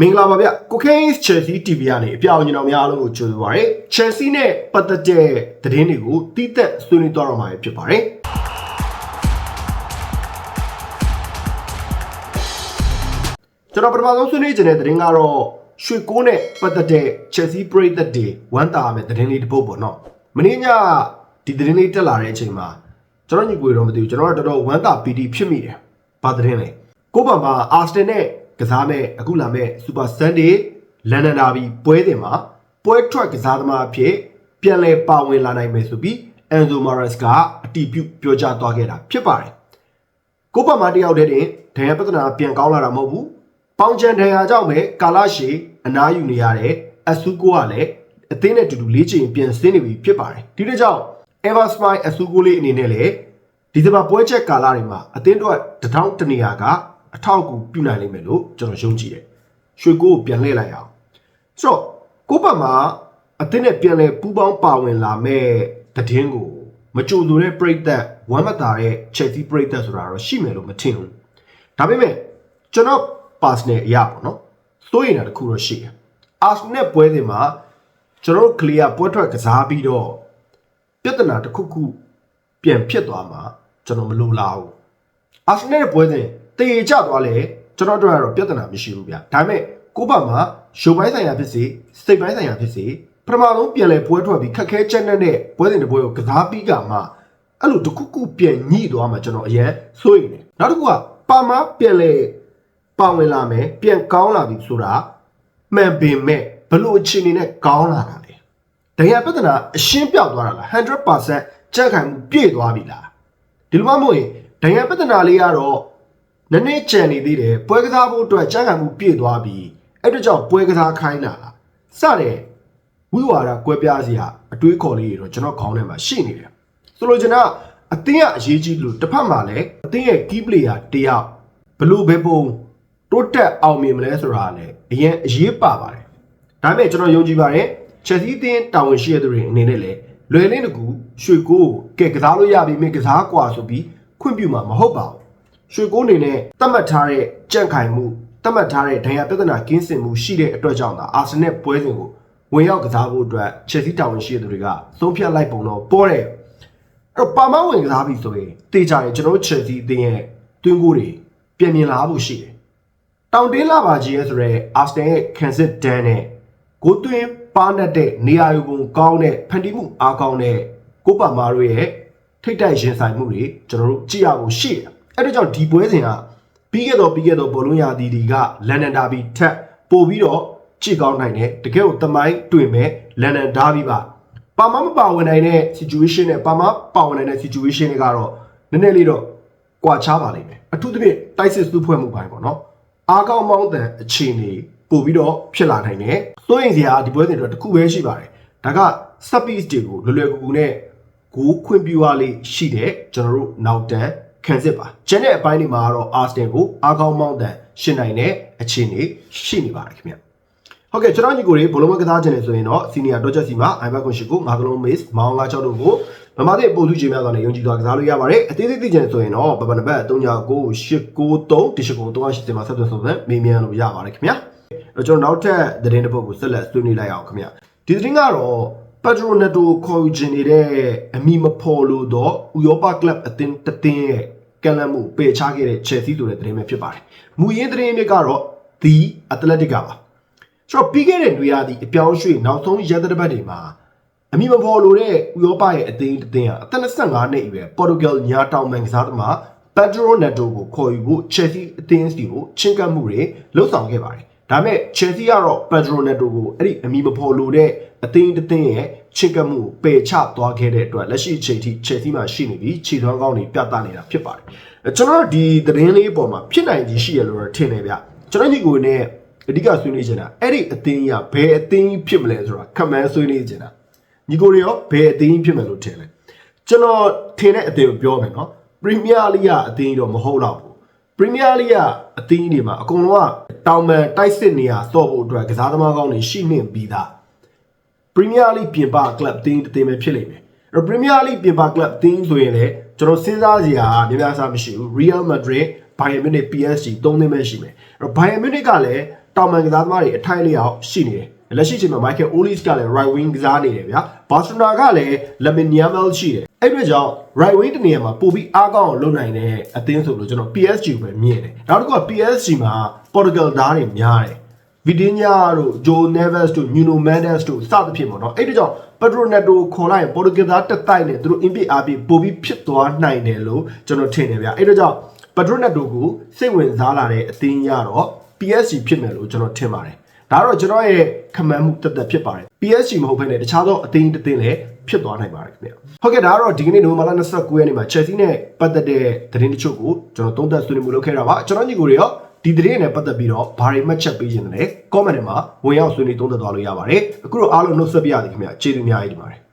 မင်္ဂလာပါဗျကိုကိန်း Chelsea TV ကနေအပြောင်းအကျွန်တော်များအားလုံးကိုကြိုဆိုပါရစေ Chelsea နဲ့ပတ်သက်တဲ့သတင်းတွေကိုတိသက်ဆွေးနွေးသွားတော့မှာဖြစ်ပါတယ်ကျွန်တော်ပထမဆုံးဆွေးနွေးခြင်းတဲ့သတင်းကတော့ရွှေကိုးနဲ့ပတ်သက်တဲ့ Chelsea ပရိသတ်တွေဝမ်းသာရမယ့်သတင်းလေးတစ်ပုဒ်ပေါ့နော်မင်းညဒီသတင်းလေးတက်လာတဲ့အချိန်မှာကျွန်တော်ညီကိုတော့မသိဘူးကျွန်တော်ကတော်တော်ဝမ်းသာပီတိဖြစ်မိတယ်ဘာသတင်းလဲကိုယ့်ဘာမှာ Arsenal နဲ့ ကစားမဲ့အခုလာမဲ့ Super Sunday လန်ဒန်ဒါဘီပွဲတင်မှာပွဲထွက်ကစားသမားအဖြစ်ပြန်လည်ပါဝင်လာနိုင်မယ်ဆိုပြီး Enzo Mares ကအတီးပြုတ်ပြောကြားသွားခဲ့တာဖြစ်ပါတယ်ကိုယ့်ဘာမှာတယောက်တည်းတင်ဒဏ်ရာပြဿနာပြန်ကောင်းလာတာမဟုတ်ဘူးပေါင်ချန်ဒဏ်ရာကြောင့်ပဲကာလာရှည်အနားယူနေရတဲ့အဆူကိုကလည်းအသင်းနဲ့တူတူလေးချိန်ပြန်ဆင်းနေပြီဖြစ်ပါတယ်ဒီတဲ့ကြောင့် Ever Smile အဆူကိုလေးအနေနဲ့လည်းဒီစပါပွဲချက်ကာလာတွေမှာအသင်းတော့တထောင်တနေရာက အထောက်အကူပြုနိုင်လိမ့်မယ်လို့ကျွန်တော်ယုံကြည်တယ်ရွှေကိုကိုပြန်လှည့်လိုက်အောင်ဆိုတော့ကိုပတ်မှာအသင်းနဲ့ပြန်လဲပူးပေါင်းပါဝင်လာမဲ့တည်င်းကိုမကြိုဆိုတဲ့ပြိသက်ဝမ်းမသာတဲ့ Chelsea ပြိသက်ဆိုတာတော့ရှိမယ်လို့မထင်ဘူးဒါပေမဲ့ကျွန်တော် personal အရာပေါ့နော်စိုးရင်တာတစ်ခုတော့ရှိတယ် Arsenal ပွဲစဉ်မှာကျွန်တော်တို့ clear ပွဲထွက်ကစားပြီးတော့ပြဿနာတစ်ခုခုပြန်ဖြစ်သွားမှာကျွန်တော်မလိုလားဘူး Arsenal ရဲ့ပွဲစဉ် တည်ကြသွားလဲကျွန်တော်တို့ကတော့ပြဿနာမရှိဘူးဗျဒါပေမဲ့ကိုယ့်ဘက်မှာရုပ်ပိုင်းဆိုင်ရာဖြစ်စေစိတ်ပိုင်းဆိုင်ရာဖြစ်စေပထမဆုံးပြန်လဲပွဲထွက်ပြီးခက်ခဲချက်နဲ့တဲ့ပွဲစဉ်တစ်ပွဲကိုကစားပြီးကမှအဲ့လိုတစ်ခုခုပြန်ညှိသွားမှကျွန်တော်အရင်စိုးရိမ်တယ်နောက်တစ်ခုကပါမပြန်လဲပါဝင်လာမယ်ပြန်ကောင်းလာပြီဆိုတာမှန်ပေမဲ့ဘလို့အခြေအနေနဲ့ကောင်းလာတာလဲဒဏ်ရာပြဿနာအရှင်းပြောက်သွားတာလား100%ကြက်ခံမှုပြည့်သွားပြီလားဒီလိုမှမဟုတ်ရင်ဒဏ်ရာပြဿနာလေးကတော့ နည်းနည်းကြံနေသေးတယ်ပွဲကစားဖို့အတွက်ကြက်ခံမှုပြည့်သွားပြီအဲ့ဒါကြောင့်ပွဲကစားခိုင်းတာလားစတဲ့ဝိဝါဒကွဲပြားစရာအတွေးခေါ်လေးတွေတော့ကျွန်တော်ခေါင်းထဲမှာရှိနေတယ်ဆိုလိုချင်တာအသင်းကအရေးကြီးလို့တစ်ဖက်မှာလည်းအသင်းရဲ့ key player တယောက်ဘလို့ပဲပုံတိုးတက်အောင်မြင်မလဲဆိုတာလည်းအရင်အရေးပါပါတယ်ဒါပေမဲ့ကျွန်တော်ယုံကြည်ပါတယ်ချက်စီးသင်းတာဝန်ရှိတဲ့သူတွေအနေနဲ့လည်းလွယ်လင်းတကူရွှေကိုကဲကစားလို့ရပြီမင်းကစားกว่าဆိုပြီးခွင့်ပြုမှာမဟုတ်ပါဘူး ရွှေကိုအနေနဲ့တတ်မှတ်ထားတဲ့ကြန့်ခိုင်မှုတတ်မှတ်ထားတဲ့ဒဏ်ရာပြဿနာကင်းစင်မှုရှိတဲ့အတွက်ကြောင့်သာအာဆင်နယ်ပွဲစဉ်ကိုဝင်ရောက်ကစားဖို့အတွက်ချက်စီးတာဝန်ရှိတဲ့သူတွေကသုံးဖြတ်လိုက်ပုံတော့ပေါ်တယ်အဲ့တော့ပါမဝင်ကစားပြီဆိုရင်တေချာတယ်ကျွန်တော်တို့ချက်စီးအသင်းရဲ့တွင်းကိုတွေပြင်မြင်လာဖို့ရှိတယ်တောင်တင်းလာပါကြီးရဲ့ဆိုရဲအာစတန်ရဲ့ကန်စစ်ဒန်နဲ့ကိုသွင်းပါနဲ့တဲ့နေရာယူပုံကောင်းတဲ့ဖန်တီးမှုအားကောင်းတဲ့ကိုပါမာတို့ရဲ့ထိတ်တိုက်ရင်ဆိုင်မှုတွေကျွန်တော်တို့ကြည့်ရဖို့ရှိတယ် အဲ့ဒါကြောင့်ဒီပွဲစဉ်ကပြီးခဲ့တော့ပြီးခဲ့တော့ဘောလုံးရာသီတွေကလန်ဒန်ဒါဘီထက်ပို့ပြီးတော့ကြည့်ကောင်းနိုင်တယ်တကယ်ကိုတမိုင်းတွင်မဲ့လန်ဒန်ဒါဘီပါပါမမပါဝင်နိုင်တဲ့ situation နဲ့ပါမပါဝင်နိုင်တဲ့ situation တွေကတော့နည်းနည်းလေးတော့ကွာခြားပါလိမ့်မယ်အထူးသဖြင့်တိုက်စစ်စုဖွဲ့မှုပိုင်းပေါ့နော်အားကောင်းမောင်းတန်အခြေအနေပို့ပြီးတော့ဖြစ်လာနိုင်တယ်စိုးရင်စရာဒီပွဲစဉ်တွေတစ်ခုပဲရှိပါတယ်ဒါက space တွေကိုလွယ်လွယ်ကူကူနဲ့ကိုခွင့်ပြုရလေးရှိတဲ့ကျွန်တော်တို့နောက်တန်း ခံစစ်ပါကျန်တဲ့အပိုင်းတွေမှာတော့ Arsenal ကိုအားကောင်းမောင်းတန်ရှင်းနိုင်တဲ့အခြေအနေရှိနေပါတယ်ခင်ဗျဟုတ်ကဲ့ကျွန်တော်ညီကိုတွေဘလုံးမကစားခြင်းနဲ့ဆိုရင်တော့ Senior Dodger စီမှာ iPad ကွန်ရှိကိုငါကလုံး Miss မောင်ငါ6တို့ကိုမမတဲ့ပို့သူချင်းများစွာနဲ့ယုံကြည်စွာကစားလို့ရပါတယ်အသေးသေးသိခြင်းဆိုရင်တော့ပပနဘတ်399893 18380မှာဆက်သွယ်ဆုံးနဲ့မေးမြန်းလို့ရပါတယ်ခင်ဗျာအဲ့ကျွန်တော်နောက်ထပ်သတင်းတစ်ပုဒ်ကိုဆက်လက်ဆွေးနွေးလိုက်အောင်ခင်ဗျာဒီသတင်းကတော့ Pedro Neto ခေါ်ယူခြင်းနေတဲ့အမိမဖော်လို့တော့ဥရောပကလပ်အသင်းတသင်းရဲ့ကလန်မှုပယ်ချခဲ့တဲ့ Chelsea ဆိုတဲ့သတင်းပဲဖြစ်ပါတယ်။မူရင်းသတင်းတွေကတော့ The Athletic ကပါ။ဆိုတော့ပြီးခဲ့တဲ့နေရာဒီအပြောင်းရွှေ့နောက်ဆုံးရက်သက်ပတ်တွေမှာအမိမဖော်လို့တဲ့ဥရောပရဲ့အသင်းတသင်းဟာအသက်25နှစ်အရွယ် Portugal ညာတောင်ပန်ကစားသမား Pedro Neto ကိုခေါ်ယူဖို့ Chelsea အသင်းစီကိုချင်းကပ်မှုတွေလှုပ်ဆောင်ခဲ့ပါတယ်။ ဒါပေမဲ့ Chelsea ကတော့ Pedro Neto ကိုအဲ့ဒီအမိမဖော်လို့တဲ့အသင်းတသင်းရဲ့ချစ်ကပ်မှုကိုပယ်ချသွားခဲ့တဲ့အတွက်လက်ရှိအချိန်ထိ Chelsea မှာရှိနေပြီးခြေသွမ်းကောင်းတွေပြသနေတာဖြစ်ပါတယ်။ကျွန်တော်တို့ဒီသတင်းလေးအပေါ်မှာဖြစ်နိုင်ကြီးရှိရလို့ထင်တယ်ဗျ။ကျွန်တော်ညီကိုနဲ့အဓိကဆွေးနွေးချင်တာအဲ့ဒီအသင်းကြီးကဘယ်အသင်းကြီးဖြစ်မလဲဆိုတာခက်မှန်းဆွေးနွေးချင်တာ။ညီကိုတွေရောဘယ်အသင်းကြီးဖြစ်မယ်လို့ထင်လဲ။ကျွန်တော်ထင်တဲ့အသင်းကိုပြောမယ်နော်။ Premier League ကအသင်းကြီးတော့မဟုတ်တော့ဘူး။ Premier League ကအသင်းကြီးတွေမှာအကုန်လုံးက တောင်ပန်တိုက်စစ်နေရစော့ဖို့အတွက်ကစားသမားကောင်းတွေရှိနေပြီးသား။ Premier League ပြင်ပ club တင်းတည်မယ်ဖြစ်လိမ့်မယ်အဲ့တော့ Premier League ပြင်ပ club တင်းဆိုရင်လည်းကျွန်တော်စဉ်းစားစရာများများစားမရှိဘူး Real Madrid Bayern Munich PSG သုံးသင်းပဲရှိမယ်အဲ့တော့ Bayern Munich ကလည်းတောင်မန်ကစားသမားတွေအထိုက်လျောက်ရှိနေတယ် လက်ရှိချိန်မှာ Michael Olise ကလည်း right wing ကစားနေတယ်ဗျာ Barcelona ကလည်း Lamine Yamal ရှိတယ်အဲ့ဒီကြောင့် right wing တနေရာမှာပိုပြီးအားကောင်းအောင်လုပ်နိုင်တဲ့အသင်းဆိုလို့ကျွန်တော် PSG ကိုပဲမြင်တယ်နောက်တစ်ခုက PSG မှာ Portugal သားတွေများတယ်ဗီဒီညာတို့ဂျိုနေဗက်စ်တို့ညူနိုမန်ဒက်စ်တို့စသဖြင့်ပေါ့နော်အဲ့ဒီကြောင့်ပက်ဒရိုနက်တိုခေါ်လိုက်ရင်ပေါ်တူဂီသားတက်တိုက်နဲ့သူတို့အင်ပစ်အားဖြင့်ပိုပြီးဖြစ်သွားနိုင်တယ်လို့ကျွန်တော်ထင်တယ်ဗျအဲ့ဒီကြောင့်ပက်ဒရိုနက်တိုကိုစိတ်ဝင်စားလာတဲ့အသင်းရတော့ PSG ဖြစ်မယ်လို့ကျွန်တော်ထင်ပါတယ် ဒါတော့ကျွန်တော်ရဲ့ခမန်းမှုတက်တက်ဖြစ်ပါတယ် PSG မဟုတ်ဘဲနဲ့တခြားသောအသင်းတစ်သင်းလည်းဖြစ်သွားနိုင်ပါတယ်ခင်ဗျဟုတ်ကဲ့ဒါကတော့ဒီကနေ့နိုဝင်ဘာလ29ရက်နေ့မှာ Chelsea နဲ့ပတ်သက်တဲ့သတင်းတချို့ကိုကျွန်တော်သုံးသပ်ဆွေးနွေးမှုလုပ်ခဲ့တာပါကျွန်တော်ညီကိုတွေရောဒီသတင်းနဲ့ပတ်သက်ပြီးတော့ဘာတွေမှတ်ချက်ပေးခြင်းလဲ comment ထဲမှာဝင်ရောက်ဆွေးနွေးသုံးသပ်သွားလို့ရပါတယ်အခုတော့အားလုံးနှုတ်ဆက်ပြရသည်ခင်ဗျကျေးဇူးအများကြီးတင်ပါတယ်